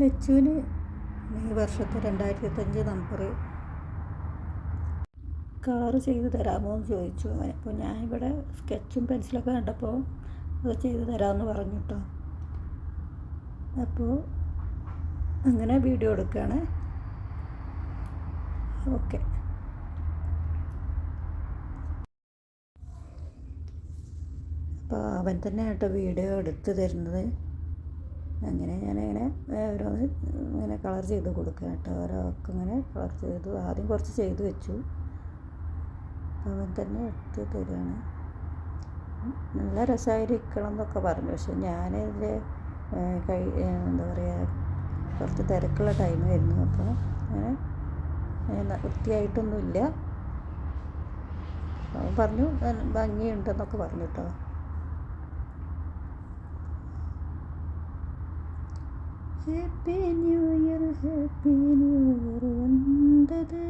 ലച്ചുവിന് ഈ വർഷത്തെ രണ്ടായിരത്തി ഇരുപത്തഞ്ച് നമ്പർ കളർ ചെയ്ത് തരാമോ എന്ന് ചോദിച്ചു അപ്പോൾ ഞാനിവിടെ സ്കെച്ചും പെൻസിലൊക്കെ കണ്ടപ്പോൾ അത് ചെയ്ത് തരാമെന്ന് പറഞ്ഞു കേട്ടോ. അപ്പോൾ അങ്ങനെ വീഡിയോ എടുക്കുകയാണ്. ഓക്കെ. അപ്പോൾ അവൻ തന്നെ കേട്ടോ വീഡിയോ എടുത്ത് തരുന്നത്. അങ്ങനെ ഞാനിങ്ങനെ ഓരോന്ന് ഇങ്ങനെ കളർ ചെയ്ത് കൊടുക്കുക കേട്ടോ. ഓരോക്ക് ഇങ്ങനെ കളർ ചെയ്തു. ആദ്യം കുറച്ച് ചെയ്ത് വെച്ചു. അവൻ തന്നെ എടുത്ത് തരികയാണ് നല്ല രസമായിരിക്കണം എന്നൊക്കെ പറഞ്ഞു. പക്ഷെ ഞാനിതിന്റെ കൈ എന്താ പറയുക കുറച്ച് തിരക്കുള്ള ടൈമായിരുന്നു അപ്പോൾ അങ്ങനെ വൃത്തിയായിട്ടൊന്നുമില്ല. പറഞ്ഞു ഭംഗിയുണ്ടെന്നൊക്കെ പറഞ്ഞു കേട്ടോ. Happy new year happy new year വന്നത്.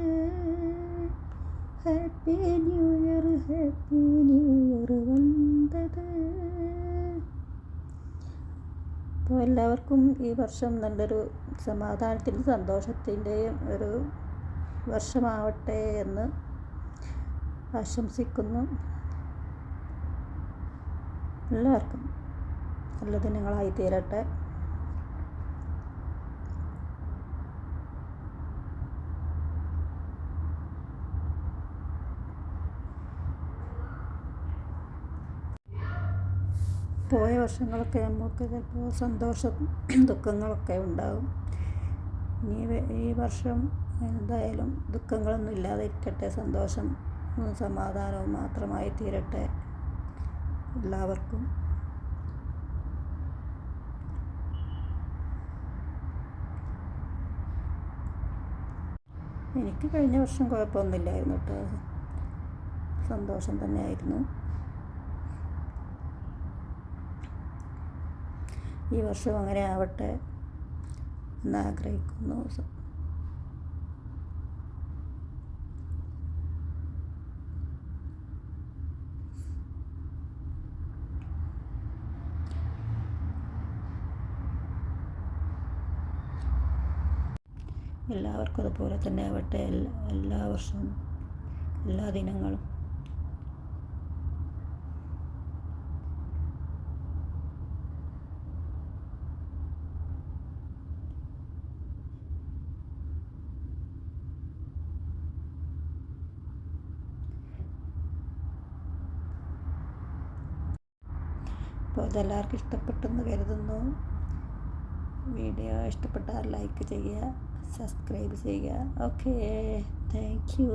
Happy new year happy new year വന്നത്. അപ്പോൾ എല്ലാവർക്കും ഈ വർഷം നല്ലൊരു സമാധാനത്തിന്റെ സന്തോഷത്തിന്റെയും ഒരു വർഷമാവട്ടെ എന്ന് ആശംസിക്കുന്നു. എല്ലാവർക്കും നല്ല ദിനങ്ങളായി തീരട്ടെ പോയ വർഷങ്ങളൊക്കെ നമുക്ക് ചിലപ്പോൾ സന്തോഷം ദുഃഖങ്ങളൊക്കെ ഉണ്ടാകും ഇനി ഈ വർഷം എന്തായാലും ദുഃഖങ്ങളൊന്നും ഇല്ലാതിരിക്കട്ടെ സന്തോഷം സമാധാനവും മാത്രമായി തീരട്ടെ എല്ലാവർക്കും. എനിക്ക് കഴിഞ്ഞ വർഷം കുഴപ്പമൊന്നുമില്ലായിരുന്നു കേട്ടോ. സന്തോഷം തന്നെയായിരുന്നു. ഈ വർഷം അങ്ങനെ ആവട്ടെ എന്നാഗ്രഹിക്കുന്നു എല്ലാവർക്കും അതുപോലെ തന്നെ ആവട്ടെ എല്ലാ എല്ലാ വർഷവും എല്ലാ ദിനങ്ങളും. അപ്പോൾ ഇതെല്ലാവർക്കും ഇഷ്ടപ്പെട്ടെന്ന് കരുതുന്നു. വീഡിയോ ഇഷ്ടപ്പെട്ടാൽ ലൈക്ക് ചെയ്യുക സബ്സ്ക്രൈബ് ചെയ്യുക. Okay thank you.